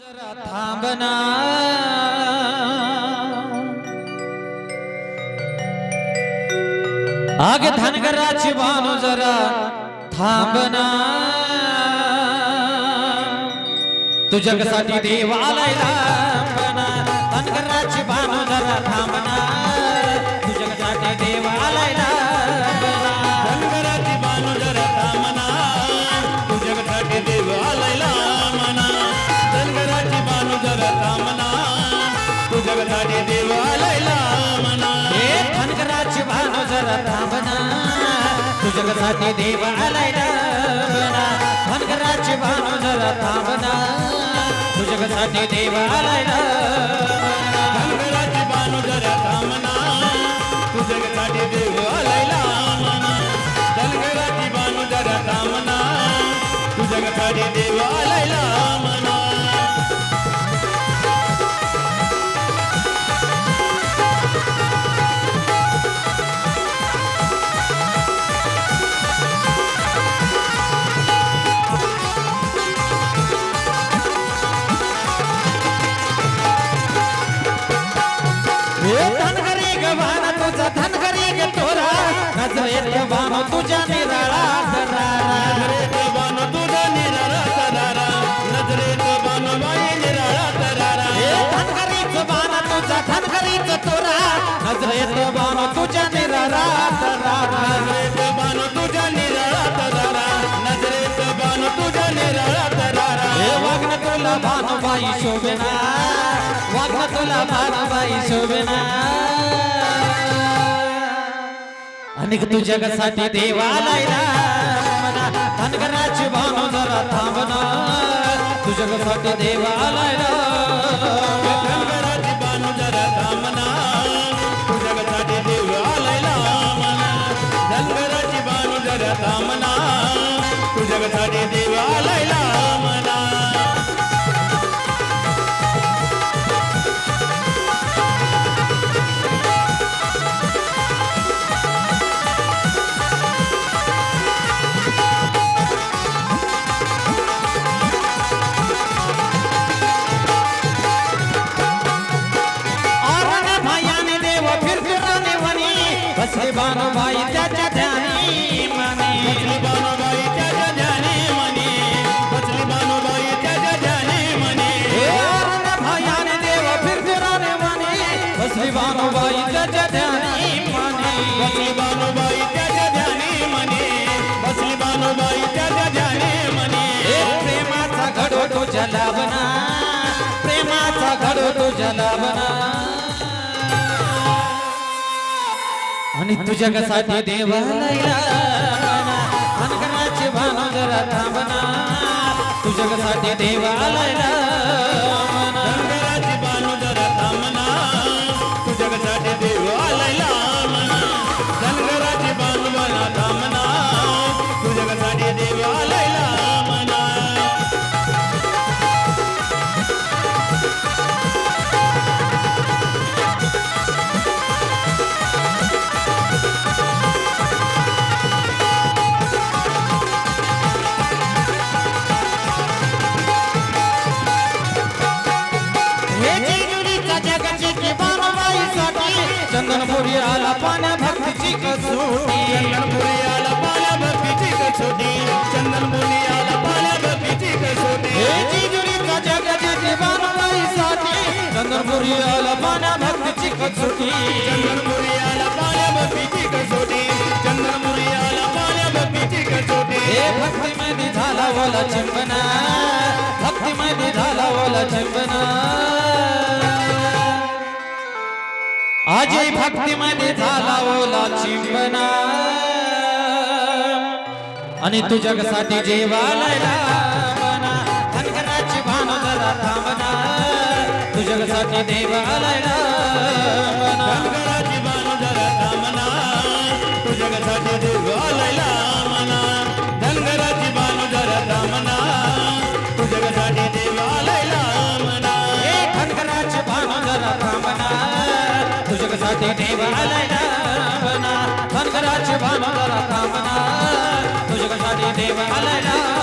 जरा थांबना आग धनगराची बानू जरा थांबना तुझ्यासाठी देव आलाय बानू जरा तुझ्यासाठी देव आलाय लांबना धनगराची बानू जरा थांबना तुझ्यासाठी देव आलाय लांबना धनगराची बानू जरा थांबना तुझ्यासाठी देव आलायला म्हणा धनगराची बानू जरा थांबना तुझ्यासाठी देव आलायला म्हणा तुझ्या निराळा. नजरेत बाणू तुझा निराळा तरारा नजरेत बाणू बाई निराळा तरारा धनगरीच बाण तुझा धनगरीच तोरा. नजरेत बाण तुझ्या निराळा दरारा. नजरेत बाणू तुझा निराळा तरारा नजरेत बाणू तुझा निराळा तरारा वागण तुला भानुबाई शोभना. वागण तुला भानुबाई शोभना. अनेक तुझ्या साठी देवालाय मना धनगराची भानू जरा थांबना तुझ्या साठी देवालाय भानुबाई त्याच्या ध्यानी मनी। बसली बाणूबाई त्याच्या ध्याने म्हणे बसली बाणूबाई त्याच्या ध्याने म्हणे भयाने देव फिरफिराने वनी बसली भानुबाई त्याच्या ध्यानी मनी। बसली बाणूबाई त्याच्या ध्याने म्हणे बसली बाणूबाई त्याच्या ध्याने म्हणे प्रेमाचा घडो तुझ्या लाभना प्रेमाचा घडो तुझ्या लाभना आणि तुझ्यासाठी देवालया अनगराचे भानो जरा थांबना तुझ्यासाठी देवालया चंदनपुरी पाण्या भक्तीची कसोटी. चंदनपुरी पाण्या भक्तीची कसोटी. चंदनपुरी पाण्या भक्तीची कसोटी. हे भक्तीमध्ये झाला ओला चिंबना भक्तीमध्ये झाला ओला चिंबना आजही भक्तीमध्ये झाला ओला चिंबना आणि तुझ्यासाठी जेवायला देवालया मना धनगराची बाणू जरा थांबना. तुझ्यासाठी देव आलायला म्हणा. धनगराची बाणू जरा थांबना. तुझ्यासाठी देव आलायला म्हणा. हे धनगराची भानो जरा थांबना. तुझ्यासाठी देवालया मना धनगराची भानो जरा थांबना. तुझ्यासाठी देवालया